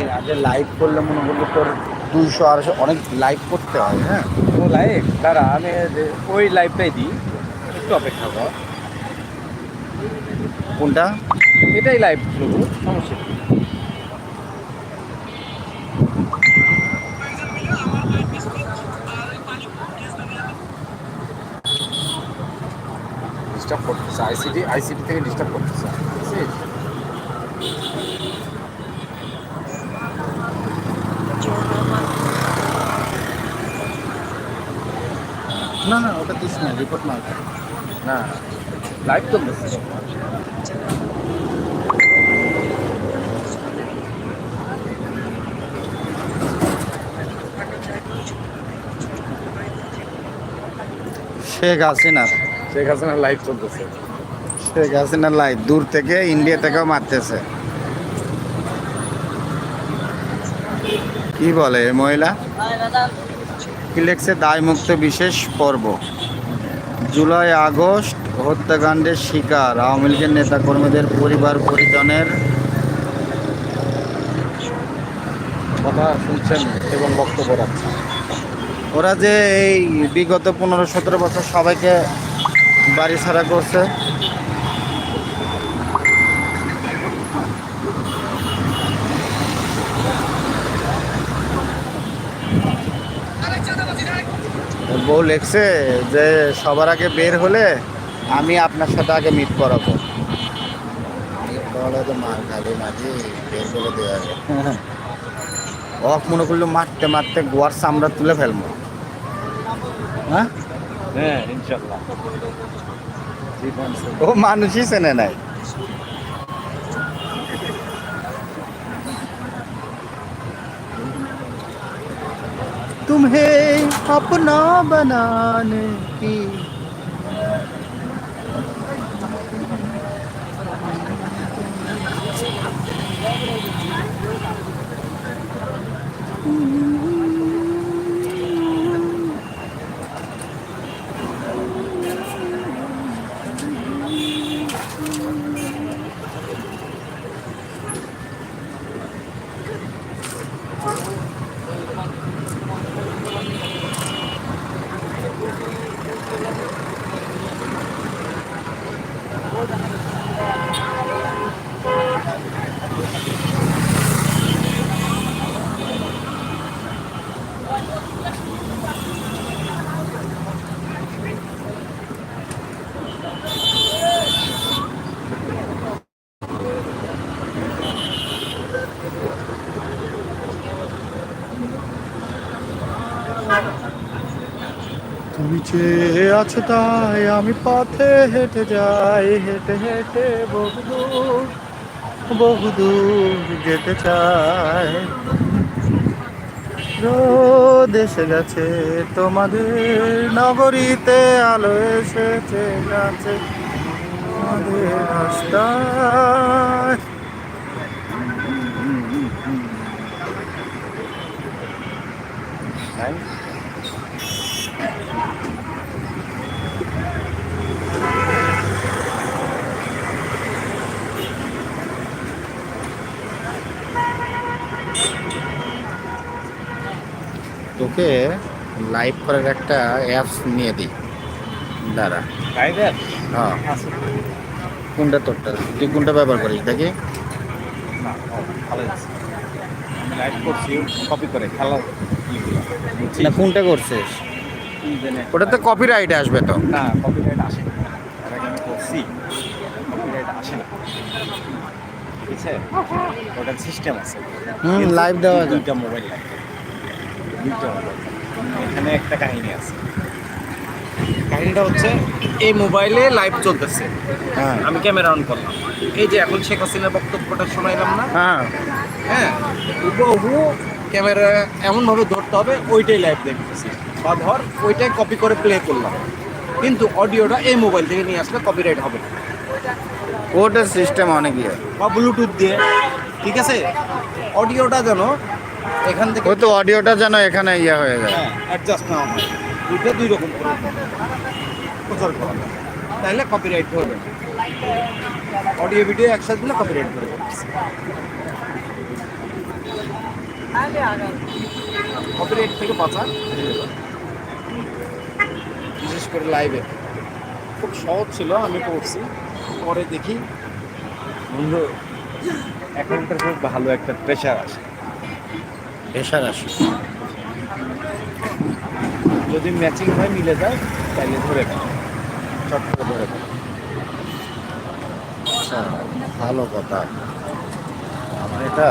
এর আগে লাইভ করলে মনে করল তোর দুইশো আড়াইশো অনেক লাইভ করতে হয় হ্যাঁ? ও লাইভ দাঁড়া আমি ওই লাইভটাই দিই। একটু অপেক্ষা কর। কোনটা? এটাই লাইভ শুধু সমস্যা। ডিস্টার্ব করতেছে আইসিটি আইসিটি থেকে ডিস্টার্ব করতেছে। না না ওটা দিস না রিপোর্ট মার। না লাইভ চলতেছে শেখ হাসিনা। শেখ হাসিনার লাইভ চলতেছে। শেখ হাসিনা লাইভ দূর থেকে ইন্ডিয়া থেকেও মারতেছে। কি বলে মহিলা? কি দায়মুক্ত বিশেষ পর্ব। জুলাই আগস্ট হত্যাকাণ্ডের শিকার। আওয়ামী লীগের নেতাকর্মীদের পরিবার পরিজনের কথা শুনছেন এবং বক্তব্য রাখছেন। ওরা যে এই বিগত পনেরো সতেরো বছর সবাইকে বাড়ি ছাড়া করছে বউ লেখছে যে সবার আগে বের হলে আমি আপনার সাথে আগে মিট করাবো। তো মার খাবে মাঝে বের করে দেওয়া হবে। অফ মনে করল মারতে মারতে গোয়ার চামড়া তুলে ফেলব। হ্যাঁ? হ্যাঁ ইনশাল্লাহ। ও মানুষই চেনে নাই। तुम्हें अपना बनाने की তুমি চেয়ে আছো তাই আমি পথে হেঁটে যাই, হেঁটে হেঁটে বহুদূর বহুদূর যেতে চাই। এসে গেছে, তোমাদের নগরীতে আলো এসেছে গেছে আমাদের রাস্তায়। তোকে লাইভ করার একটা অ্যাপস নিয়ে দিই। দাঁড়া। হ্যাঁ। আছে কোনটা তোরটা? তুই কোনটা ব্যবহার করিস দেখি। না ভালো আছে আমি লাইভ করছি কপি করে খেলা। না কোনটা করছিস? ওটা তো কপিরাইট আসবে তো। না কপিরাইট আসে করছি কপিরাইট আসে না। ঠিক আছে? ওটার সিস্টেম আছে। হুম, কিন্তু দেওয়া। দুইটা মোবাইল লাগবে। এখানে একটা কাহিনী আছে। কাহিনীটা হচ্ছে এই মোবাইলে লাইভ চলতেছে। হ্যাঁ। আমি ক্যামেরা অন করলাম। এই যে এখন শেখ হাসিনার বক্তব্যটা শোনাইলাম না? হ্যাঁ। হ্যাঁ হুবহু ক্যামেরা এমনভাবে ধরতে হবে ওইটাই লাইভ দেখতেছি। বা ধর ওইটাই কপি করে প্লে করলাম। কিন্তু অডিওটা এই মোবাইল থেকে নিয়ে আসলে কপিরাইট হবে না। ওটার সিস্টেম অনেক ইয়ে। বা ব্লুটুথ দিয়ে। ঠিক আছে? অডিওটা যেন এখান থেকে ওই তো অডিওটা যেন এখানে ইয়ে হয়ে যায়। অ্যাডজাস্ট না হয়। দুটো দুই রকম করে। প্রচার করা। তাহলে কপিরাইট ধরবে। অডিও ভিডিও একসাথে দিলে কপিরাইট ধরবে। কপিরাইট থেকে বাঁচা বিশেষ করে লাইভে খুব সহজ ছিল আমি করছি। পরে দেখি। বন্ধু এখনকার খুব ভালো একটা প্রেশার আসে। পেশার আসি যদি ম্যাচিং হয় মিলে যায় তাহলে ধরে নেয় চট করে ধরে নেয় আচ্ছা ভালো কথা। আমার এটা